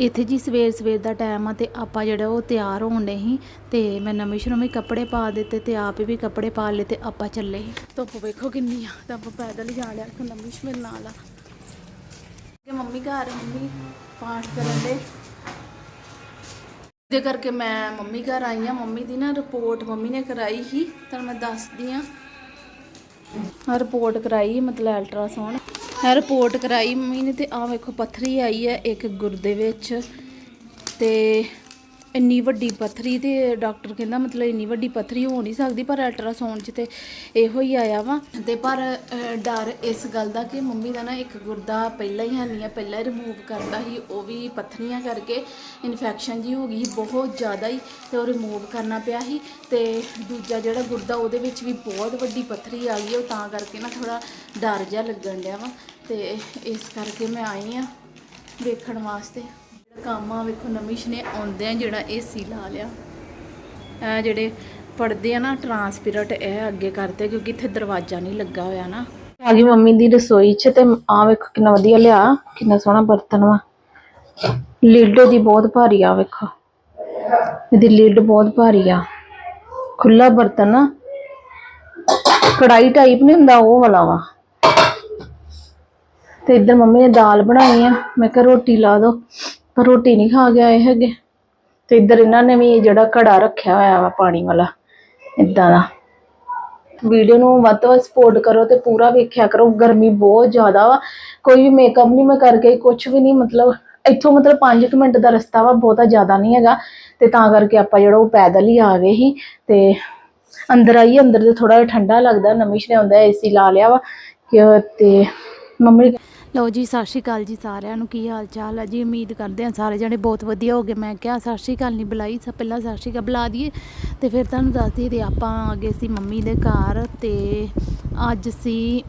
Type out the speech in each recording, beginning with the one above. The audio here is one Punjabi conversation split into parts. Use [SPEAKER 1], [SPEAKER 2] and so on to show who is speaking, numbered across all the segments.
[SPEAKER 1] ਇੱਥੇ ਜੀ ਸਵੇਰ ਸਵੇਰ ਦਾ ਟਾਈਮ ਆ ਤੇ ਆਪਾਂ ਜਿਹੜਾ ਉਹ ਤਿਆਰ ਹੋਣ ਦੇ ਸੀ ਤੇ ਮੈਂ ਨਵੇਂ ਸ਼ਰੋਂ ਵੀ ਕੱਪੜੇ ਪਾ ਦਿੱਤੇ ਤੇ ਆਪ ਵੀ ਕੱਪੜੇ ਪਾ ਲਏ ਤੇ ਆਪਾਂ ਚੱਲੇ ਸੀ। ਧੁੱਪ ਵੇਖੋ ਕਿੰਨੀ ਆ, ਤਾਂ ਆਪਾਂ ਪੈਦਲ ਹੀ ਜਾ ਲਿਆ ਕਿ ਨਵੀਂ ਸ਼ਮਿਲ ਨਾਲ ਆ। ਕਿ ਮੰਮੀ ਘਰ, ਮੰਮੀ ਪਾਠ ਕਰਨ ਦੇ ਦੇ ਕਰਕੇ ਮੈਂ ਮੰਮੀ ਘਰ ਆਈ ਆ, ਮੰਮੀ ਦੀ ਨਾ ਰਿਪੋਰਟ ਮੰਮੀ ਨੇ ਕਰਾਈ ਸੀ, ਤਾਂ ਮੈਂ ਦੱਸਦੀ ਆ। ਆ ਰਿਪੋਰਟ ਕਰਾਈ ਮਤਲਬ ਅਲਟਰਾਸਾਊਂਡ ਰਿਪੋਰਟ ਕਰਾਈ ਮੰਮੀ ਨੇ ਤੇ ਆ ਵੇਖੋ ਪੱਥਰੀ ਆਈ ਹੈ ਇੱਕ ਗੁਰਦੇ ਵਿੱਚ ਤੇ ਇੰਨੀ ਵੱਡੀ ਪੱਥਰੀ ਤੇ ਡਾਕਟਰ ਕਹਿੰਦਾ ਮਤਲਬ ਇੰਨੀ ਵੱਡੀ ਪੱਥਰੀ ਹੋ ਨਹੀਂ ਸਕਦੀ, ਪਰ ਅਲਟਰਾਸਾਊਂਡ 'ਚ ਤੇ ਇਹੋ ਹੀ ਆਇਆ ਵਾ। ਤੇ ਪਰ ਡਰ ਇਸ ਗੱਲ ਦਾ ਕਿ ਮੰਮੀ ਦਾ ਨਾ ਇੱਕ ਗੁਰਦਾ ਪਹਿਲਾਂ ਹੀ ਹਾਨੀ ਆ, ਪਹਿਲਾਂ ਰਿਮੂਵ ਕਰਦਾ ਸੀ, ਉਹ ਵੀ ਪੱਥਰੀਆਂ ਕਰਕੇ ਇਨਫੈਕਸ਼ਨ ਜੀ ਹੋ ਗਈ ਸੀ, ਬਹੁਤ ਜ਼ਿਆਦਾ ਹੀ ਤੇ ਉਹ ਰਿਮੂਵ ਕਰਨਾ ਪਿਆ ਸੀ। ਤੇ ਦੂਜਾ ਜਿਹੜਾ ਗੁਰਦਾ ਉਹਦੇ ਵਿੱਚ ਵੀ ਬਹੁਤ ਵੱਡੀ ਪੱਥਰੀ ਆ ਗਈ, ਉਹ ਤਾਂ ਕਰਕੇ ਨਾ ਥੋੜਾ ਡਰ ਜਿਹਾ ਲੱਗਣ ਡਿਆ ਵਾ। ਤੇ ਇਸ ਕਰਕੇ ਮੈਂ ਆਈ ਆ ਵੇਖਣ ਵਾਸਤੇ। ਕੰਮ ਵੇਖੋ ਨਮਿਸ਼ ਨੇ ਆਉਂਦੇ ਆ ਜਿਹੜਾ ਏਸੀ ਲਾ ਲਿਆ। ਇਹ ਜਿਹੜੇ ਪੜਦੇ ਆ ਨਾ ਟਰਾਂਸਪੇਰੈਂਟ, ਇਹ ਅੱਗੇ ਕਰਦੇ ਕਿਉਂਕਿ ਇੱਥੇ ਦਰਵਾਜ਼ਾ ਨਹੀਂ ਲੱਗਾ ਹੋਇਆ ਨਾ। ਆ ਗਈ ਮੰਮੀ ਦੀ ਰਸੋਈ 'ਚ ਤੇ ਆ ਵੇਖੋ ਕਿੰਨਾ ਵਧੀਆ ਲਿਆ, ਕਿੰਨਾ ਸੋਹਣਾ ਬਰਤਨ ਵਾ। ਲਿਡ ਦੀ ਬਹੁਤ ਭਾਰੀ ਆ ਵੇਖੋ। ਇਹਦੀ ਲਿਡ ਬਹੁਤ ਭਾਰੀ ਆ। ਖੁੱਲਾ ਬਰਤਨ। ਆ ਕੜਾਈ ਟਾਈਪ ਨਹੀਂ ਹੁੰਦਾ, ਉਹ ਵਾਲਾ ਵਾ। ਤੇ ਇੱਧਰ ਮੰਮੀ ਨੇ ਦਾਲ ਬਣਾਈ ਆ। ਮੈਂ ਕਿਹਾ ਰੋਟੀ ਲਾ ਦੋ। ਪਰ ਰੋਟੀ ਨਹੀਂ ਖਾ ਕੇ ਆਏ ਹੈਗੇ। ਤੇ ਇੱਧਰ ਇਹਨਾਂ ਨੇ ਵੀ ਜਿਹੜਾ ਘੜਾ ਰੱਖਿਆ ਹੋਇਆ ਵਾ ਪਾਣੀ ਵਾਲਾ ਇਦਾਂ ਦਾ। ਵੀਡੀਓ ਨੂੰ ਵੱਧ ਤੋਂ ਵੱਧ ਸਪੋਰਟ ਕਰੋ ਤੇ ਪੂਰਾ ਵੇਖਿਆ ਕਰੋ, ਗਰਮੀ ਬਹੁਤ ਜ਼ਿਆਦਾ ਵਾ। ਕੋਈ ਵੀ ਮੇਕਅਪ ਨਹੀਂ ਮੈਂ ਕਰਕੇ ਕੁਝ ਵੀ ਨਹੀਂ ਮਤਲਬ ਇੱਥੋਂ ਮਤਲਬ 5 ਮਿੰਟ ਦਾ ਰਸਤਾ ਵਾ, ਬਹੁਤਾ ਜ਼ਿਆਦਾ ਨਹੀਂ ਹੈਗਾ। ਤੇ ਤਾਂ ਕਰਕੇ ਆਪਾਂ ਜਿਹੜਾ ਉਹ ਪੈਦਲ ਹੀ ਆ ਗਏ ਸੀ। ਤੇ ਅੰਦਰ ਆਈ, ਅੰਦਰ ਤੇ ਥੋੜਾ ਜਿਹਾ ਠੰਡਾ ਲੱਗਦਾ ਨਮਿਸ਼ ਨੇ ਆਉਂਦਾ ਏਸੀ ਲਾ ਲਿਆ ਵਾ। ਕਿ ਤੇ ਮੰਮੀ ਲਓ ਜੀ, ਸਤਿ ਸ਼੍ਰੀ ਅਕਾਲ ਜੀ ਸਾਰਿਆਂ ਨੂੰ, ਕੀ ਹਾਲ ਚਾਲ ਹੈ ਜੀ? ਉਮੀਦ ਕਰਦੇ ਹਾਂ ਸਾਰੇ ਜਣੇ ਬਹੁਤ ਵਧੀਆ ਹੋਗੇ। ਮੈਂ ਕਿਹਾ ਸਤਿ ਸ਼੍ਰੀ ਅਕਾਲ ਨਹੀਂ ਬੁਲਾਈ, ਸਭ ਪਹਿਲਾਂ ਸਤਿ ਸ਼੍ਰੀ ਅਕਾਲ ਬੁਲਾ ਦਈਏ। ਤੇ ਫਿਰ ਤੁਹਾਨੂੰ ਦੱਸ ਦਈਏ, ਤੇ ਆਪਾਂ ਆ ਗਏ ਸੀ ਮੰਮੀ ਦੇ ਘਰ ਤੇ ਅੱਜ ਸੀ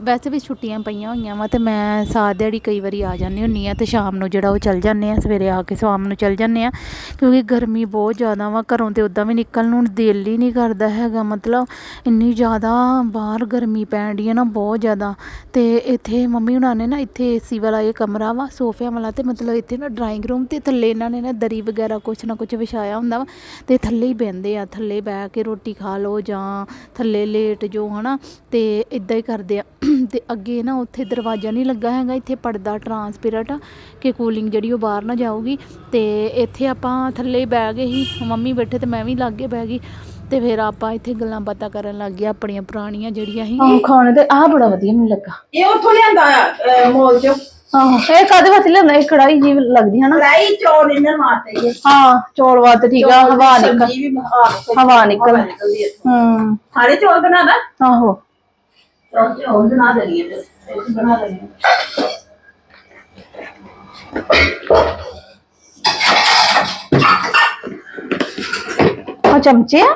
[SPEAKER 1] ਵੈਸੇ ਵੀ ਛੁੱਟੀਆਂ ਪਈਆਂ ਹੋਈਆਂ ਵਾ, ਤੇ ਮੈਂ ਸਾਰ ਦਿਹਾੜੀ ਕਈ ਵਾਰੀ ਆ ਜਾਂਦੀ ਹੁੰਨੀ ਆ ਤੇ ਸ਼ਾਮ ਨੂੰ ਜਿਹੜਾ ਉਹ ਚੱਲ ਜਾਂਦੇ ਆ ਸਵੇਰੇ ਆ ਕੇ ਸ਼ਾਮ ਨੂੰ ਚੱਲ ਜਾਂਦੇ ਆ ਕਿਉਂਕਿ ਗਰਮੀ ਬਹੁਤ ਜ਼ਿਆਦਾ ਵਾ, ਘਰੋਂ ਤੇ ਉਦਾਂ ਵੀ ਨਿਕਲਣ ਨੂੰ ਦਿਲ ਹੀ ਨਹੀਂ ਕਰਦਾ ਹੈਗਾ, ਮਤਲਬ ਇੰਨੀ ਜ਼ਿਆਦਾ ਬਾਹਰ ਗਰਮੀ ਪੈਣ ਡਈ ਆ ਨਾ, ਬਹੁਤ ਜ਼ਿਆਦਾ। ਤੇ ਇੱਥੇ ਮੰਮੀ ਹੁਣਾਂ ਨੇ ਨਾ ਇੱਥੇ ਏਸੀ ਵਾਲਾ ਇਹ ਕਮਰਾ ਵਾ, ਸੋਫਿਆਂ ਵਾਲਾ ਤੇ ਮਤਲਬ ਇੱਥੇ ਨਾ ਡਰਾਇੰਗ ਰੂਮ ਤੇ ਥੱਲੇ ਇਹਨਾਂ ਨੇ ਨਾ ਦਰੀ ਵਗੈਰਾ ਕੁਛ ਨਾ ਕੁਛ ਵਿਛਾਇਆ ਹੁੰਦਾ ਵਾ ਤੇ ਥੱਲੇ ਹੀ ਬਹਿੰਦੇ ਆ, ਥੱਲੇ ਬਹਿ ਕੇ ਰੋਟੀ ਖਾ ਲਓ ਜਾਂ ਥੱਲੇ ਲੇਟ ਜੋ, ਹਨਾ? ਤੇ ਇਦਾਂ ਹੀ ਕਰਦੇ ਆ। ਤੇ ਅੱਗੇ ਨਾ ਉੱਥੇ ਦਰਵਾਜ਼ਾ ਨਹੀਂ ਲੱਗਾ ਹੈਗਾ, ਇੱਥੇ ਪਰਦਾ ਟਰਾਂਸਪੇਰੈਂਟ ਆ ਕਿ ਕੂਲਿੰਗ ਜਿਹੜੀ ਉਹ ਬਾਹਰ ਨਾ ਜਾਊਗੀ ਤੇ ਇੱਥੇ ਆਪਾਂ ਥੱਲੇ ਬਹਿ ਗਏ ਸੀ ਮੰਮੀ ਬੈਠੇ ਤੇ ਮੈਂ ਵੀ ਲਾਗੇ ਬਹਿ ਗਈ। ਤੇ ਫਿਰ ਆਪਾਂ ਇੱਥੇ ਗੱਲਾਂ ਬਾਤਾਂ ਕਰਨ ਲੱਗ ਗਏ ਆਪਣੀਆਂ ਪੁਰਾਣੀਆਂ ਜਿਹੜੀਆਂ ਸੀ। ਆਹ ਖਾਣੇ ਤੇ ਆਹ ਬੜਾ ਵਧੀਆ ਮੈਨੂੰ ਲੱਗਾ।
[SPEAKER 2] ਇਹ ਉੱਥੋਂ ਲਿਆਂਦਾ ਆ ਮੋਲ ਚੋਂ।
[SPEAKER 1] ਆਹੋ ਇਹ ਕਾਦੇ ਵਾਸਤੇ ਲੈਂਦਾ ਇਹ ਕੜਾਈ ਜੀ ਲੱਗਦੀ ਹਨਾ
[SPEAKER 2] ਕੜਾਈ ਚੌਲ ਇਹਨਾਂ ਇਹ
[SPEAKER 1] ਹਾਂ ਚੌਲ ਵਾਸਤੇ ਠੀਕ ਆ ਹਵਾ ਨਿਕਲ ਹਵਾ ਨਿਕਲ।
[SPEAKER 2] ਹੈ
[SPEAKER 1] ਹੂੰ।
[SPEAKER 2] ਸਾਰੇ ਚੌਲ ਬਣਾ ਦਾ?
[SPEAKER 1] ਆਹੋ।
[SPEAKER 2] ਚੌਲ ਚੌਲ ਬਣਾ ਹੈ ਫਿਰ ਬਣਾ ਹੈ
[SPEAKER 1] ਆ? ਚਮਚੇ ਆ?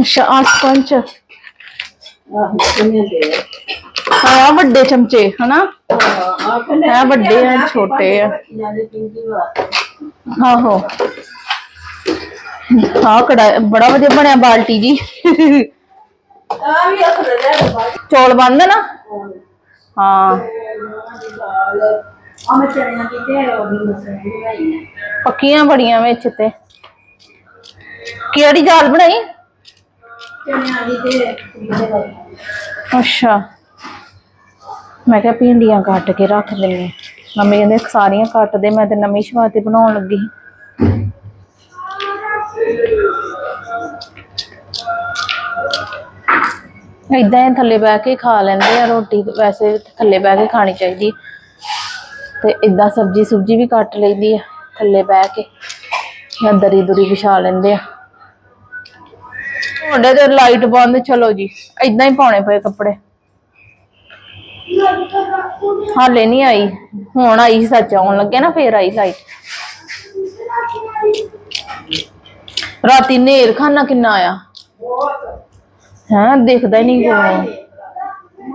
[SPEAKER 1] ਅੱਛਾ ਆ ਸਪੰਚ।
[SPEAKER 2] ਦੇ
[SPEAKER 1] ਆ ਵੱਡੇ ਚਮਚੇ ਹਨਾ?
[SPEAKER 2] ਆ
[SPEAKER 1] ਵੱਡੇ ਆ ਛੋਟੇ ਆ।
[SPEAKER 2] ਦੇ
[SPEAKER 1] ਆਹੋ ਹਾਂ ਕੜਾ ਬੜਾ ਵਧੀਆ ਬਣਿਆ ਬਾਲਟੀ ਜੀ।
[SPEAKER 2] ਆ ਵੀ ਲੈ ਬਾਅਦ
[SPEAKER 1] ਚੌਲ ਬੰਦ ਨਾ। ਹਾਂ।
[SPEAKER 2] ਆ ਮੈਂ ਚੜਿਆ ਕਿਤੇ ਉਹ ਵੀ ਹੈ
[SPEAKER 1] ਪੱਕੀਆਂ ਬੜੀਆਂ ਵਿੱਚ ਤੇ। ਕਿਹੜੀ ਦਾਲ ਬਣਾਈ?
[SPEAKER 2] ਦੀ ਤੇ
[SPEAKER 1] ਅੱਛਾ। ਮੈਂ ਕਿਹਾ ਭਿੰਡੀਆਂ ਕੱਟ ਕੇ ਰੱਖ ਲੈਣੀ ਮੰਮੀ ਕਹਿੰਦੇ ਸਾਰੀਆਂ ਕੱਟ ਦੇ ਮੈਂ ਤੇ ਨਵੀਂ ਸ਼ਵਾਤੀ ਬਣਾਉਣ ਲੱਗੀ ਸੀ। ਏਦਾਂ ਹੀ ਥੱਲੇ ਬਹਿ ਕੇ ਖਾ ਲੈਂਦੇ ਆ ਰੋਟੀ ਵੈਸੇ ਥੱਲੇ ਬਹਿ ਕੇ ਖਾਣੀ ਚਾਹੀਦੀ। ਤੇ ਏਦਾਂ ਸਬਜੀ ਸੁਬਜੀ ਵੀ ਕੱਟ ਲੈਂਦੀ ਆ ਥੱਲੇ ਬਹਿ ਕੇ। ਜਾਂ ਦਰੀ ਦੁਰੀ ਵਿਛਾ ਲੈਂਦੇ ਆ। ਤੁਹਾਡੇ ਤੇ ਲਾਈਟ ਬੰਦ, ਚਲੋ ਜੀ। ਏਦਾਂ ਹੀ ਪਾਉਣੇ ਪਏ ਕੱਪੜੇ। ਹਾਲੇ ਨਹੀਂ ਆਈ। ਹੁਣ ਆਈ ਸੀ ਸੱਚ, ਆਉਣ ਲੱਗੇ ਨਾ, ਫੇਰ ਆਈ ਲਾਈਟ ਰਾਤੀ ਨੇਰ ਖਾਨਾ ਕਿੰਨਾ ਆਇਆ? ਹਾਂ, ਦਿਖਦਾ ਹੀ ਨਹੀਂ ਕੋਈ।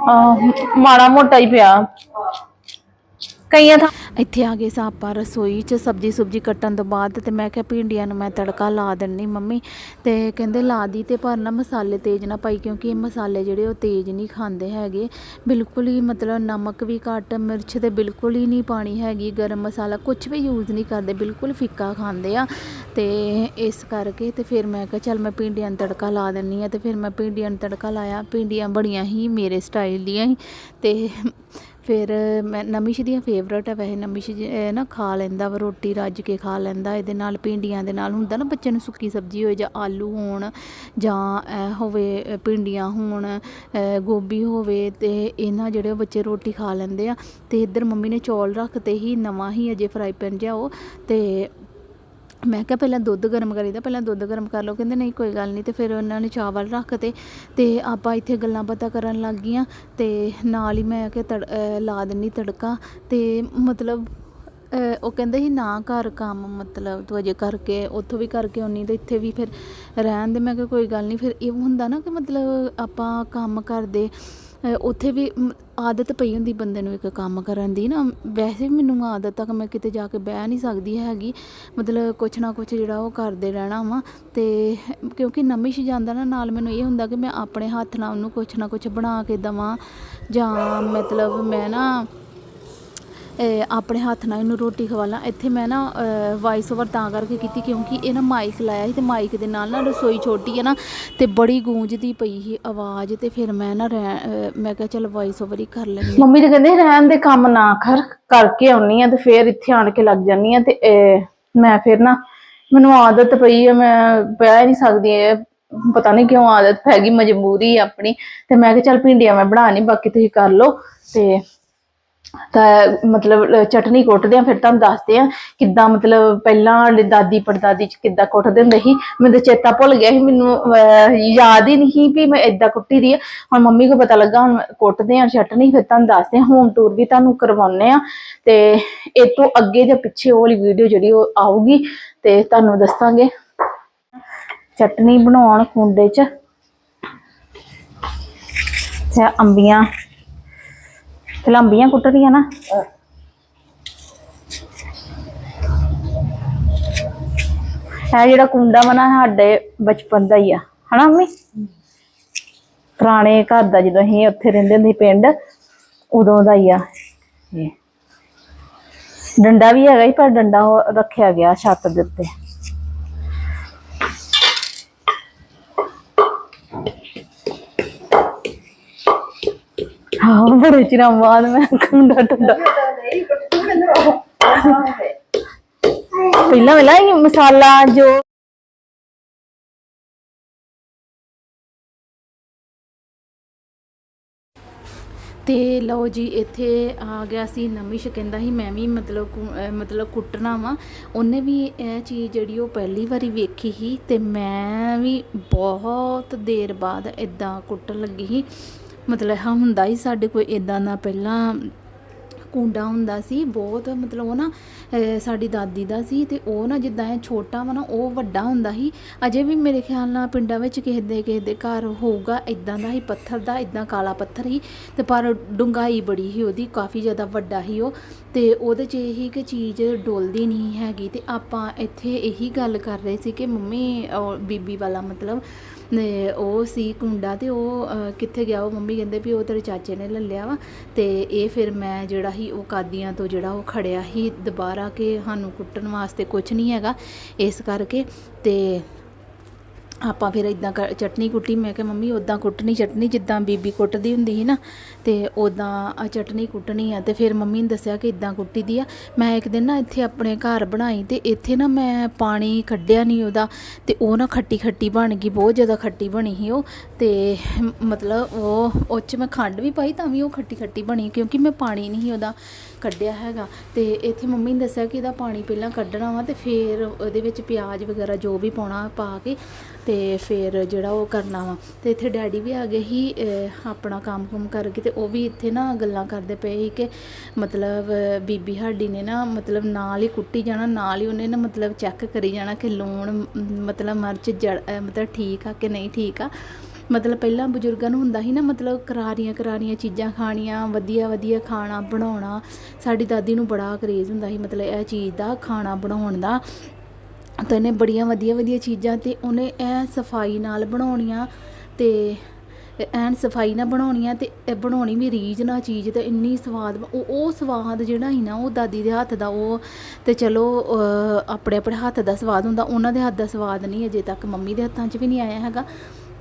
[SPEAKER 1] ਆ ਮਾੜਾ ਮੋਟਾ ਹੀ ਪਿਆ।
[SPEAKER 3] ਕਈਆਂ ਥਾਂ
[SPEAKER 1] ਇੱਥੇ ਆ ਗਏ ਸਾਂ ਆਪਾਂ ਰਸੋਈ 'ਚ ਸਬਜੀ ਸੁਬਜੀ ਕੱਟਣ ਤੋਂ ਬਾਅਦ ਤੇ ਮੈਂ ਕਿਹਾ ਭਿੰਡੀਆਂ ਨੂੰ ਮੈਂ ਤੜਕਾ ਲਾ ਦਿੰਨੀ ਮੰਮੀ ਤੇ ਕਹਿੰਦੇ ਲਾ ਦੀ ਤੇ ਪਰ ਨਾ ਮਸਾਲੇ ਤੇਜ਼ ਨਾ ਪਾਈ ਕਿਉਂਕਿ ਇਹ ਮਸਾਲੇ ਜਿਹੜੇ ਉਹ ਤੇਜ਼ ਨਹੀਂ ਖਾਂਦੇ ਹੈਗੇ। ਬਿਲਕੁਲ ਹੀ ਮਤਲਬ ਨਮਕ ਵੀ ਘੱਟ, ਮਿਰਚ ਤੇ ਬਿਲਕੁਲ ਹੀ ਨਹੀਂ ਪਾਣੀ ਹੈਗੀ, ਗਰਮ ਮਸਾਲਾ ਕੁਝ ਵੀ ਯੂਜ਼ ਨਹੀਂ ਕਰਦੇ, ਬਿਲਕੁਲ ਫਿੱਕਾ ਖਾਂਦੇ ਆ। ਤੇ ਇਸ ਕਰਕੇ ਤੇ ਫਿਰ ਮੈਂ ਕਿਹਾ ਚੱਲ ਮੈਂ ਭਿੰਡੀਆਂ ਨੂੰ ਤੜਕਾ ਲਾ ਦਿੰਨੀ ਆ ਤੇ ਫਿਰ ਮੈਂ ਭਿੰਡੀਆਂ ਨੂੰ ਤੜਕਾ ਲਾਇਆ, ਭਿੰਡੀਆਂ ਬੜੀਆਂ ਹੀ ਮੇਰੇ ਸਟਾਈਲ ਦੀਆਂ ਹੀ ਤੇ ਫਿਰ ਮੈਂ ਨਮਿਸ਼ ਦੀਆਂ ਫੇਵਰਟ ਹੈ ਵੈਸੇ ਨਮਿਸ਼ ਜੀ, ਨਾ ਖਾ ਲੈਂਦਾ ਵਾ ਰੋਟੀ ਰੱਜ ਕੇ ਖਾ ਲੈਂਦਾ ਇਹਦੇ ਨਾਲ ਭਿੰਡੀਆਂ ਦੇ ਨਾਲ ਹੁੰਦਾ ਨਾ ਬੱਚੇ ਨੂੰ ਸੁੱਕੀ ਸਬਜ਼ੀ ਹੋਏ ਜਾਂ ਆਲੂ ਹੋਣ ਜਾਂ ਇਹ ਹੋਵੇ ਭਿੰਡੀਆਂ ਹੋਣ ਗੋਭੀ ਹੋਵੇ ਤੇ ਇਹਨਾਂ ਜਿਹੜੇ ਉਹ ਬੱਚੇ ਰੋਟੀ ਖਾ ਲੈਂਦੇ ਆ ਤੇ ਇੱਧਰ ਮੰਮੀ ਨੇ ਚੌਲ ਰੱਖਤੇ ਹੀ ਨਵਾਂ ਹੀ ਅਜੇ ਫਰਾਈ ਪੈਨ ਜਿਹਾ ਉਹ ਤੇ ਮੈਂ ਕਿਹਾ ਪਹਿਲਾਂ ਦੁੱਧ ਗਰਮ ਕਰੀਦਾ, ਪਹਿਲਾਂ ਦੁੱਧ ਗਰਮ ਕਰ ਲਓ। ਕਹਿੰਦੇ ਨਹੀਂ, ਕੋਈ ਗੱਲ ਨਹੀਂ। ਤੇ ਫਿਰ ਉਹਨਾਂ ਨੇ ਚਾਵਲ ਰੱਖਤੇ ਤੇ ਆਪਾਂ ਇੱਥੇ ਗੱਲਾਂ ਬਾਤਾਂ ਕਰਨ ਲੱਗ ਗਈਆਂ। ਤੇ ਨਾਲ ਹੀ ਮੈਂ ਕਿ ਤੜ ਲਾ ਦਿੰਨੀ ਤੜਕਾ। ਤੇ ਮਤਲਬ ਉਹ ਕਹਿੰਦੇ ਸੀ ਨਾ ਘਰ ਕੰਮ, ਮਤਲਬ ਤੂੰ ਅਜੇ ਕਰਕੇ, ਉੱਥੋਂ ਵੀ ਕਰਕੇ ਆਉਣੀ ਤੇ ਇੱਥੇ ਵੀ ਫਿਰ ਰਹਿਣ ਦੇ। ਮੈਂ ਕਿਹਾ ਕੋਈ ਗੱਲ ਨਹੀਂ। ਫਿਰ ਇਹ ਹੁੰਦਾ ਨਾ ਕਿ ਮਤਲਬ ਆਪਾਂ ਕੰਮ ਕਰਦੇ ਉੱਥੇ ਵੀ ਆਦਤ ਪਈ ਹੁੰਦੀ ਬੰਦੇ ਨੂੰ ਇੱਕ ਕੰਮ ਕਰਨ ਦੀ ਨਾ, ਵੈਸੇ ਵੀ ਮੈਨੂੰ ਆਦਤ ਆ ਕਿ ਮੈਂ ਕਿਤੇ ਜਾ ਕੇ ਬਹਿ ਨਹੀਂ ਸਕਦੀ ਹੈਗੀ। ਮਤਲਬ ਕੁਛ ਨਾ ਕੁਛ ਜਿਹੜਾ ਉਹ ਕਰਦੇ ਰਹਿਣਾ ਵਾ ਤੇ ਕਿਉਂਕਿ ਨਮਿਸ਼ ਜਾਂਦਾ ਨਾ, ਨਾਲ ਮੈਨੂੰ ਇਹ ਹੁੰਦਾ ਕਿ ਮੈਂ ਆਪਣੇ ਹੱਥ ਨਾਲ ਉਹਨੂੰ ਕੁਛ ਨਾ ਕੁਛ ਬਣਾ ਕੇ ਦਵਾਂ ਜਾਂ ਮਤਲਬ ਮੈਂ ਨਾ ਆਪਣੇ ਹੱਥ ਨਾਲ ਇਹਨੂੰ ਰੋਟੀ ਖਵਾ ਖਵਾਲਾਂ ਇੱਥੇ ਮੈਂ ਨਾ ਵਾਇਸ ਓਵਰ ਤਾਂ ਕਰਕੇ ਕੀਤੀ ਕਿਉਂਕਿ ਇਹ ਨਾ ਮਾਈਕ ਲਾਇਆ ਸੀ ਤੇ ਮਾਈਕ ਦੇ ਨਾਲ ਨਾ ਰਸੋਈ ਛੋਟੀ ਹੈ ਨਾ ਤੇ ਬੜੀ ਗੂੰਜਦੀ ਪਈ ਸੀ ਆਵਾਜ਼ ਤੇ ਫਿਰ ਮੈਂ ਨਾ ਮੈਂ ਕਿਹਾ ਚਲ ਵਾਇਸ ਓਵਰ ਹੀ ਕਰ ਲੈਂਦੀ
[SPEAKER 3] ਮੰਮੀ ਤੇ ਕਹਿੰਦੇ ਰਹਿਣ ਦੇ ਕੰਮ ਨਾ ਕਰ, ਕਰਕੇ ਆਉਣੀ ਆ ਤੇ ਫੇਰ ਇੱਥੇ ਆਣ ਕੇ ਲੱਗ ਜਾਨੀ ਆ ਤੇ ਮੈਂ ਫਿਰ ਨਾ, ਮੈਨੂੰ ਆਦਤ ਪਈ ਆ, ਮੈਂ ਬਹਿ ਨਹੀਂ ਸਕਦੀ ਪਤਾ ਨਹੀਂ ਕਿਉਂ ਆਦਤ ਪੈ ਗਈ ਮਜਬੂਰੀ ਆਪਣੀ। ਤੇ ਮੈਂ ਕਿਹਾ ਚੱਲ ਭਿੰਡੀਆਂ ਮੈਂ ਬਣਾ ਨਹੀਂ ਬਾਕੀ ਤੁਸੀਂ ਕਰ ਲਓ ਤੇ ਤਾਂ ਮਤਲਬ ਚਟਨੀ ਕੁੱਟਦੇ ਆ ਫਿਰ ਤੁਹਾਨੂੰ ਦੱਸਦੇ ਆ ਕਿੱਦਾਂ ਮਤਲਬ ਪਹਿਲਾਂ ਦਾਦੀ ਪੜਦਾਦੀ ਚ ਕਿੱਦਾਂ ਕੁੱਟਦੇ ਹੁੰਦੇ ਸੀ। ਮੈਨੂੰ ਚੇਤਾ ਭੁੱਲ ਗਿਆ ਸੀ, ਮੈਨੂੰ ਯਾਦ ਹੀ ਨਹੀਂ ਵੀ ਮੈਂ ਏਦਾਂ ਕੁੱਟੀ ਦੀ ਹੁਣ ਮੰਮੀ ਕੋ ਪਤਾ ਲੱਗਾ, ਹੁਣ ਕੁੱਟਦੇ ਆ ਚਟਨੀ, ਫਿਰ ਤੁਹਾਨੂੰ ਦੱਸਦੇ ਆ ਹੋਮ ਟੂਰ ਵੀ ਤੁਹਾਨੂੰ ਕਰਵਾਉਣੇ ਆ ਤੇ ਇਹ ਤੋਂ ਅੱਗੇ ਜਾਂ ਪਿੱਛੇ ਉਹ ਵਾਲੀ ਵੀਡੀਓ ਜਿਹੜੀ ਉਹ ਆਊਗੀ, ਤੇ ਤੁਹਾਨੂੰ ਦੱਸਾਂਗੇ। ਚਟਨੀ ਬਣਾਉਣ ਕੁੰਡੇ ਚ, ਤੇ ਅੰਬੀਆਂ। ਤੇ ਅੰਬੀਆਂ ਕੁੱਟ ਰਹੀਆਂ ਨਾ। ਇਹ ਜਿਹੜਾ ਕੁੰਡਾ ਵਾ ਨਾ, ਸਾਡੇ ਬਚਪਨ ਦਾ ਹੀ ਆ। ਹਨਾ ਮੰਮੀ? ਪੁਰਾਣੇ ਘਰ ਦਾ ਜਦੋਂ ਅਸੀਂ ਉੱਥੇ ਰਹਿੰਦੇ ਹੁੰਦੇ ਸੀ ਪਿੰਡ, ਉਦੋਂ ਦਾ ਹੀ ਆ। ਡੰਡਾ ਵੀ ਹੈਗਾ ਹੀ ਪਰ ਡੰਡਾ ਰੱਖਿਆ ਗਿਆ ਛੱਤ ਦੇ ਉੱਤੇ। ਹਾਂ ਬੜੇ ਚਿਰਾਂ ਬਾਅਦ ਮੈਂ ਕੁੰਡਾ ਟੁੰਡਾ। ਪਹਿਲਾਂ ਵੇਲਾ ਇਹ ਮਸਾਲਾ ਜੋ
[SPEAKER 1] ਤੇ ਲਓ ਜੀ, ਇੱਥੇ ਆ ਗਿਆ ਸੀ ਨਮਿਸ਼ ਕਹਿੰਦਾ ਸੀ, ਮੈਂ ਵੀ ਮਤਲਬ ਕੁ- ਅਹ ਮਤਲਬ ਕੁੱਟਣਾ ਵਾ। ਉਹਨੇ ਵੀ ਇਹ ਚੀਜ਼ ਜਿਹੜੀ ਉਹ ਪਹਿਲੀ ਵਾਰੀ ਵੇਖੀ ਸੀ ਤੇ ਮੈਂ ਵੀ ਬਹੁਤ ਦੇਰ ਬਾਅਦ ਇਦਾਂ ਕੁੱਟਣ ਲੱਗੀ ਸੀ। ਮਤਲਬ ਹਾਂ ਹੁੰਦਾ ਹੀ ਸਾਡੇ ਕੋਈ ਇਦਾਂ ਦਾ ਪਹਿਲਾਂ ਕੁੰਡਾ ਹੁੰਦਾ ਸੀ, ਬਹੁਤ ਮਤਲਬ ਉਹ ਨਾ ਸਾਡੀ ਦਾਦੀ ਦਾ ਸੀ ਤੇ ਉਹ ਨਾ ਜਿੱਦਾਂ ਇਹ ਛੋਟਾ ਵਾ ਨਾ, ਉਹ ਵੱਡਾ ਹੁੰਦਾ ਸੀ। ਅਜੇ ਵੀ ਮੇਰੇ ਖਿਆਲ ਨਾਲ ਪਿੰਡਾਂ ਵਿੱਚ ਕਿਸੇ ਦੇ ਕਿਸੇ ਦੇ ਘਰ ਹੋਊਗਾ ਇਦਾਂ ਦਾ ਹੀ ਪੱਥਰ ਦਾ ਇਦਾਂ ਕਾਲਾ ਪੱਥਰ ਹੀ। ਤੇ ਪਰ ਡੁੰਗਾਈ ਬੜੀ ਸੀ ਉਹਦੀ, ਕਾਫੀ ਜ਼ਿਆਦਾ ਵੱਡਾ ਸੀ ਉਹ। ਤੇ ਉਹਦੇ 'ਚ ਇਹੀ ਕਿ ਚੀਜ਼ ਡੋਲਦੀ ਨਹੀਂ ਹੈਗੀ। ਤੇ ਆਪਾਂ ਇੱਥੇ ਇਹੀ ਗੱਲ ਕਰ ਰਹੇ ਸੀ ਕਿ ਮੰਮੀ ਬੀਬੀ ਵਾਲਾ ਮਤਲਬ ਉਹ ਸੀ ਕੁੰਡਾ ਤੇ ਉਹ ਕਿੱਥੇ ਗਿਆ? ਉਹ ਮੰਮੀ ਕਹਿੰਦੇ ਵੀ ਉਹ ਤੇਰੇ ਚਾਚੇ ਨੇ ਲੈ ਲਿਆ ਵਾ। ਤੇ ਇਹ ਫਿਰ ਮੈਂ ਜਿਹੜਾ ਹੀ ਉਹ ਕਾਦੀਆਂ ਤੋਂ ਜਿਹੜਾ ਉਹ ਖੜਿਆ ਹੀ ਦੁਬਾਰਾ ਕਿ ਸਾਨੂੰ ਕੁੱਟਣ ਵਾਸਤੇ ਕੁਝ ਨਹੀਂ ਹੈਗਾ ਇਸ ਕਰਕੇ। ਤੇ ਆਪਾਂ ਫਿਰ ਇਦਾਂ ਚਟਨੀ ਕੁੱਟੀ, ਮੈਂ ਕਿਹਾ ਮੰਮੀ ਉਦਾਂ ਕੁੱਟਣੀ, ਚਟਨੀ ਜਿੱਦਾਂ ਬੀਬੀ ਕੁੱਟਦੀ ਹੁੰਦੀ ਸੀ ਨਾ, ਤੇ ਉਦਾਂ ਆ ਚਟਨੀ ਕੁੱਟਣੀ ਆ, ਤੇ ਫਿਰ ਮੰਮੀ ਨੇ ਦੱਸਿਆ ਕਿ ਇਦਾਂ ਕੁੱਟੀ ਦੀ ਆ। ਮੈਂ ਇੱਕ ਦਿਨ ਨਾ ਇੱਥੇ ਆਪਣੇ ਘਰ ਬਣਾਈ ਤੇ ਇੱਥੇ ਨਾ ਮੈਂ ਪਾਣੀ ਕੱਢਿਆ ਨਹੀਂ ਉਹਦਾ, ਤੇ ਉਹ ਨਾ ਖੱਟੀ ਖੱਟੀ ਬਣ ਗਈ, ਬਹੁਤ ਜ਼ਿਆਦਾ ਖੱਟੀ ਬਣੀ ਸੀ ਉਹ, ਤੇ ਮਤਲਬ ਉਹ ਉਹ 'ਚ ਮੈਂ ਖੰਡ ਵੀ ਪਾਈ ਤਾਂ ਵੀ ਉਹ ਖੱਟੀ ਖੱਟੀ ਬਣੀ, ਕਿਉਂਕਿ ਮੈਂ ਪਾਣੀ ਨਹੀਂ ਸੀ ਉਹਦਾ ਕੱਢਿਆ ਹੈਗਾ। ਤੇ ਇੱਥੇ ਮੰਮੀ ਨੇ ਦੱਸਿਆ ਕਿ ਇਹਦਾ ਪਾਣੀ ਪਹਿਲਾਂ ਕੱਢਣਾ ਵਾ, ਤੇ ਫਿਰ ਉਹਦੇ ਵਿੱਚ ਪਿਆਜ਼ ਵਗੈਰਾ ਜੋ ਵੀ ਪਾਉਣਾ ਪਾ ਕੇ ਅਤੇ ਫਿਰ ਜਿਹੜਾ ਉਹ ਕਰਨਾ ਵਾ। ਅਤੇ ਇੱਥੇ ਡੈਡੀ ਵੀ ਆ ਗਏ ਸੀ ਆਪਣਾ ਕੰਮ ਕੁਮ ਕਰਕੇ ਅਤੇ ਉਹ ਵੀ ਇੱਥੇ ਨਾ ਗੱਲਾਂ ਕਰਦੇ ਪਏ ਸੀ ਕਿ ਮਤਲਬ ਬੀਬੀ ਸਾਡੀ ਨੇ ਨਾ ਮਤਲਬ ਨਾਲ ਹੀ ਕੁੱਟੀ ਜਾਣਾ, ਨਾਲ ਹੀ ਉਹਨੇ ਨਾ ਮਤਲਬ ਚੈੱਕ ਕਰੀ ਜਾਣਾ ਕਿ ਲੂਣ ਮਤਲਬ ਮਿਰਚ ਜੜ ਮਤਲਬ ਠੀਕ ਆ ਕਿ ਨਹੀਂ ਠੀਕ ਆ। ਮਤਲਬ ਪਹਿਲਾਂ ਬਜ਼ੁਰਗਾਂ ਨੂੰ ਹੁੰਦਾ ਸੀ ਨਾ ਮਤਲਬ ਕਰਾਰੀਆਂ ਕਰਾਰੀਆਂ ਚੀਜ਼ਾਂ ਖਾਣੀਆਂ, ਵਧੀਆ ਵਧੀਆ ਖਾਣਾ ਬਣਾਉਣਾ। ਸਾਡੀ ਦਾਦੀ ਨੂੰ ਬੜਾ ਕਰੇਜ਼ ਹੁੰਦਾ ਸੀ ਮਤਲਬ ਇਹ ਚੀਜ਼ ਦਾ, ਖਾਣਾ ਬਣਾਉਣ ਦਾ। ਤਾਂ ਉਹਨੇ ਬੜੀਆਂ ਵਧੀਆ ਵਧੀਆ ਚੀਜ਼ਾਂ ਅਤੇ ਉਹਨੇ ਐਨ ਸਫ਼ਾਈ ਨਾਲ ਬਣਾਉਣੀਆਂ ਅਤੇ ਐਨ ਸਫ਼ਾਈ ਨਾਲ ਬਣਾਉਣੀਆਂ ਤੇ ਇਹ ਬਣਾਉਣੀ ਵੀ ਰੀਝ ਨਾਲ ਚੀਜ਼ ਤੇ ਇੰਨੀ ਸਵਾਦ ਉਹ ਉਹ ਸਵਾਦ ਜਿਹੜਾ ਸੀ ਨਾ ਉਹ ਦਾਦੀ ਦੇ ਹੱਥ ਦਾ ਉਹ ਅਤੇ ਚਲੋ ਆਪਣੇ ਆਪਣੇ ਹੱਥ ਦਾ ਸਵਾਦ ਹੁੰਦਾ, ਉਹਨਾਂ ਦੇ ਹੱਥ ਦਾ ਸਵਾਦ ਨਹੀਂ ਅਜੇ ਤੱਕ, ਮੰਮੀ ਦੇ ਹੱਥਾਂ 'ਚ ਵੀ ਨਹੀਂ ਆਇਆ ਹੈਗਾ।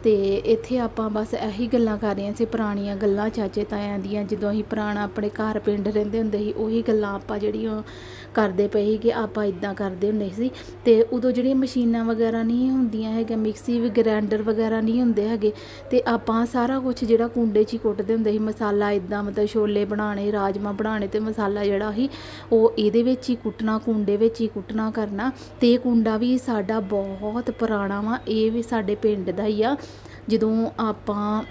[SPEAKER 1] ਤੇ ਇੱਥੇ ਆਪਾਂ ਬਸ ਇਹੀ ਗੱਲਾਂ ਕਰ ਰਹੀਆਂ ਸੀ, ਪੁਰਾਣੀਆਂ ਗੱਲਾਂ, ਚਾਚੇ ਤਾਇਆਂ ਦੀਆਂ, ਜਦੋਂ ਅਸੀਂ ਪੁਰਾਣਾ ਆਪਣੇ ਘਰ ਪਿੰਡ ਰਹਿੰਦੇ ਹੁੰਦੇ ਸੀ, ਉਹੀ ਗੱਲਾਂ ਆਪਾਂ ਜਿਹੜੀਆਂ ਕਰਦੇ ਪਏ ਸੀ ਕਿ ਆਪਾਂ ਇਦਾਂ ਕਰਦੇ ਹੁੰਦੇ ਸੀ। ਤੇ ਉਦੋਂ ਜਿਹੜੀਆਂ ਮਸ਼ੀਨਾਂ ਵਗੈਰਾ ਨਹੀਂ ਹੁੰਦੀਆਂ ਹੈਗੀਆਂ, ਮਿਕਸੀ ਵੀ ਗ੍ਰਾਈਂਡਰ ਵਗੈਰਾ ਨਹੀਂ ਹੁੰਦੇ ਹੈਗੇ, ਤੇ ਆਪਾਂ ਸਾਰਾ ਕੁਝ ਜਿਹੜਾ ਕੁੰਡੇ 'ਚ ਹੀ ਕੁੱਟਦੇ ਹੁੰਦੇ ਸੀ, ਮਸਾਲਾ ਇਦਾਂ ਮਤਲਬ ਛੋਲੇ ਬਣਾਉਣੇ ਰਾਜਮਾ ਬਣਾਉਣੇ ਤੇ ਮਸਾਲਾ ਜਿਹੜਾ ਸੀ, ਉਹ ਇਹਦੇ ਵਿੱਚ ਹੀ ਕੁੱਟਣਾ, ਕੁੰਡੇ ਵਿੱਚ ਹੀ ਕੁੱਟਣਾ ਕਰਨਾ, ਤੇ ਇਹ ਕੁੰਡਾ ਵੀ ਸਾਡਾ ਬਹੁਤ ਪੁਰਾਣਾ ਵਾ, ਇਹ ਵੀ ਸਾਡੇ ਪਿੰਡ ਦਾ ਹੀ ਆ। ਜਦੋਂ ਆਪਾਂ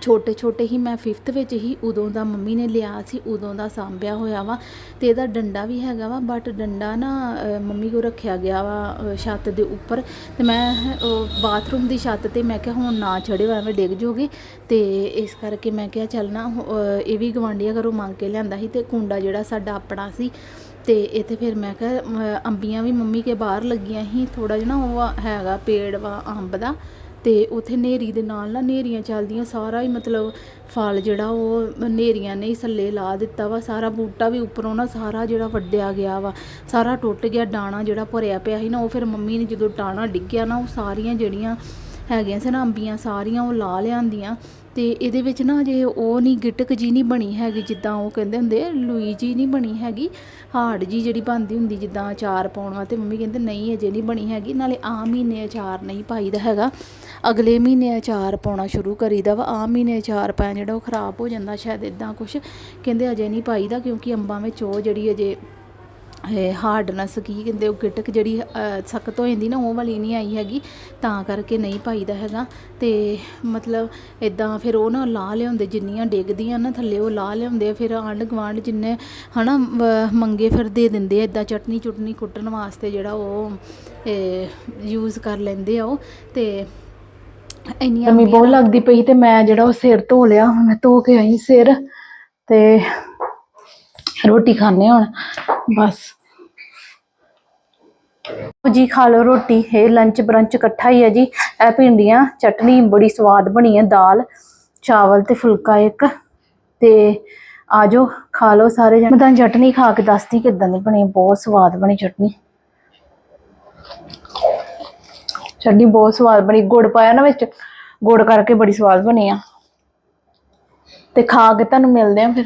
[SPEAKER 1] ਛੋਟੇ ਛੋਟੇ ਹੀ ਮੈਂ 5th ਵਿੱਚ ਹੀ ਉਦੋਂ ਦਾ ਮੰਮੀ ਨੇ ਲਿਆ ਸੀ, ਉਦੋਂ ਦਾ ਸਾਂਭਿਆ ਹੋਇਆ ਵਾ ਤੇ ਇਹਦਾ ਡੰਡਾ ਵੀ ਹੈਗਾ ਵਾ ਬਟ ਡੰਡਾ ਨਾ ਮੰਮੀ ਕੋ ਰੱਖਿਆ ਗਿਆ ਵਾ ਛੱਤ ਦੇ ਉੱਪਰ ਤੇ ਮੈਂ ਬਾਥਰੂਮ ਦੀ ਛੱਤ ਤੇ ਮੈਂ ਕਿਹਾ ਹੁਣ ਨਾ ਚੜਿਓ, ਐਵੇਂ ਡਿੱਗ ਜੋਗੇ ਤੇ ਇਸ ਕਰਕੇ ਮੈਂ ਕਿਹਾ ਚੱਲ ਨਾ ਇਹ ਵੀ ਗਵਾਂਢੀਆਂ ਘਰੋਂ ਮੰਗ ਕੇ ਲਿਆਂਦਾ ਸੀ ਤੇ ਕੁੰਡਾ ਜਿਹੜਾ ਸਾਡਾ ਆਪਣਾ ਸੀ ਤੇ ਇੱਥੇ ਫਿਰ ਮੈਂ ਕਿਹਾ ਅੰਬੀਆਂ ਵੀ ਮੰਮੀ ਕੇ ਬਾਹਰ ਲੱਗੀਆਂ ਸੀ ਥੋੜਾ ਜਿਹਾ ਨਾ ਉਹ ਹੈਗਾ ਪੇੜ ਵਾ, ਅੰਬ ਦਾ ਅਤੇ ਉੱਥੇ ਹਨੇਰੀ ਦੇ ਨਾਲ ਨਾ ਹਨੇਰੀਆਂ ਚੱਲਦੀਆਂ, ਸਾਰਾ ਹੀ ਮਤਲਬ ਫਲ ਜਿਹੜਾ ਉਹ ਹਨੇਰੀਆਂ ਨੇ ਹੀ ਥੱਲੇ ਲਾ ਦਿੱਤਾ ਵਾ, ਸਾਰਾ ਬੂਟਾ ਵੀ ਉੱਪਰੋਂ ਨਾ ਸਾਰਾ ਜਿਹੜਾ ਵੱਢਿਆ ਗਿਆ ਵਾ, ਸਾਰਾ ਟੁੱਟ ਗਿਆ, ਡਾਣਾ ਜਿਹੜਾ ਭਰਿਆ ਪਿਆ ਸੀ ਨਾ, ਉਹ ਫਿਰ ਮੰਮੀ ਨੇ ਜਦੋਂ ਡਾਣਾ ਡਿੱਗਿਆ ਨਾ, ਉਹ ਸਾਰੀਆਂ ਜਿਹੜੀਆਂ ਹੈਗੀਆਂ ਸੀ ਨਾ ਅੰਬੀਆਂ, ਸਾਰੀਆਂ ਉਹ ਲਾ ਲਿਆਂਦੀਆਂ। ਤੇ ਇਹਦੇ ਵਿੱਚ ਨਾ ਜੇ ਉਹ ਨਹੀਂ, ਗਿਟਕ ਜੀ ਨਹੀਂ ਬਣੀ ਹੈਗੀ ਜਿੱਦਾਂ ਉਹ ਕਹਿੰਦੇ ਹੁੰਦੇ ਲੂਈ ਜੀ ਨਹੀਂ ਬਣੀ ਹੈਗੀ, ਹਾਰਡ ਜੀ ਜਿਹੜੀ ਬਣਦੀ ਹੁੰਦੀ ਜਿੱਦਾਂ ਅਚਾਰ ਪਾਉਣ ਵਾਸਤੇ, ਮੰਮੀ ਕਹਿੰਦੇ ਨਹੀਂ ਅਜੇ ਨਹੀਂ ਬਣੀ ਹੈਗੀ, ਨਾਲੇ ਆ ਮਹੀਨੇ ਅਚਾਰ ਨਹੀਂ ਪਾਈਦਾ ਹੈਗਾ, ਅਗਲੇ ਮਹੀਨੇ ਅਚਾਰ ਪਾਉਣਾ ਸ਼ੁਰੂ ਕਰੀਦਾ ਵਾ ਆ ਮਹੀਨੇ ਅਚਾਰ ਪਾਇਆ ਜਿਹੜਾ ਉਹ ਖਰਾਬ ਹੋ ਜਾਂਦਾ ਸ਼ਾਇਦ ਇਦਾਂ ਕੁਝ ਕਹਿੰਦੇ ਅਜੇ ਨਹੀਂ ਪਾਈਦਾ ਕਿਉਂਕਿ ਅੰਬਾਂ ਵਿੱਚ ਉਹ ਜਿਹੜੀ ਅਜੇ ਹਾਰਡਨੈਸ ਕੀ ਕਹਿੰਦੇ ਉਹ ਗਿਟਕ ਜਿਹੜੀ ਸਖਤ ਹੋ ਜਾਂਦੀ ਨਾ ਉਹ ਵਾਲੀ ਨਹੀਂ ਆਈ ਹੈਗੀ ਤਾਂ ਕਰਕੇ ਨਹੀਂ ਪਾਈਦਾ ਹੈਗਾ। ਤੇ ਮਤਲਬ ਇਦਾਂ ਫਿਰ ਉਹ ਨਾ ਲਾ ਲਿਆਉਂਦੇ ਜਿੰਨੀਆਂ ਡਿੱਗਦੀਆਂ ਨਾ ਥੱਲੇ ਉਹ ਲਾ ਲਿਆਉਂਦੇ ਆ ਫਿਰ ਆਂਢ ਗੁਆਂਢ ਜਿੰਨੇ ਹਨਾ ਮੰਗੇ ਫਿਰ ਦੇ ਦਿੰਦੇ ਆ ਇਦਾਂ ਚਟਨੀ ਚੁਟਨੀ ਕੁੱਟਣ ਵਾਸਤੇ ਜਿਹੜਾ ਉਹ ਯੂਜ਼ ਕਰ ਲੈਂਦੇ ਆ ਉਹ। ਤੇ ਇੰਨੀਆਂ
[SPEAKER 3] ਗਰਮੀ ਬਹੁਤ ਲੱਗਦੀ ਪਈ ਤੇ ਮੈਂ ਜਿਹੜਾ ਉਹ ਸਿਰ ਧੋ ਲਿਆ ਹੁਣ ਮੈਂ ਧੋ ਕੇ ਆਈ ਸਿਰ ਤੇ ਰੋਟੀ ਖਾਣੇ ਹੁਣ, ਬਸ। ਜੀ, ਖਾ ਲਓ ਰੋਟੀ। ਇਹ ਲੰਚ ਬਰੰਚ ਇਕੱਠਾ ਹੀ ਹੈ ਜੀ। ਇਹ ਭਿੰਡੀਆਂ, ਚਟਨੀ ਬੜੀ ਸਵਾਦ ਬਣੀ ਹੈ, ਦਾਲ, ਚਾਵਲ ਤੇ ਫੁਲਕਾ ਇੱਕ। ਤੇ ਆਜੋ, ਖਾ ਲਓ ਸਾਰੇ ਜਣੇ। ਮੈਂ ਤਾਂ ਚਟਨੀ ਖਾ ਕੇ ਦੱਸਦੀ ਕਿਦਾਂ ਦੀ ਬਣੀ, ਬਹੁਤ ਸਵਾਦ ਬਣੀ ਚਟਨੀ। ਚਟਨੀ ਬਹੁਤ ਸਵਾਦ ਬਣੀ। ਗੁੜ ਪਾਇਆ ਨਾ ਵਿੱਚ, ਗੁੜ ਕਰਕੇ ਬੜੀ ਸਵਾਦ ਬਣੀ ਆ। ਤੇ ਖਾ ਕੇ ਤੁਹਾਨੂੰ ਮਿਲਦੇ ਆ ਫਿਰ।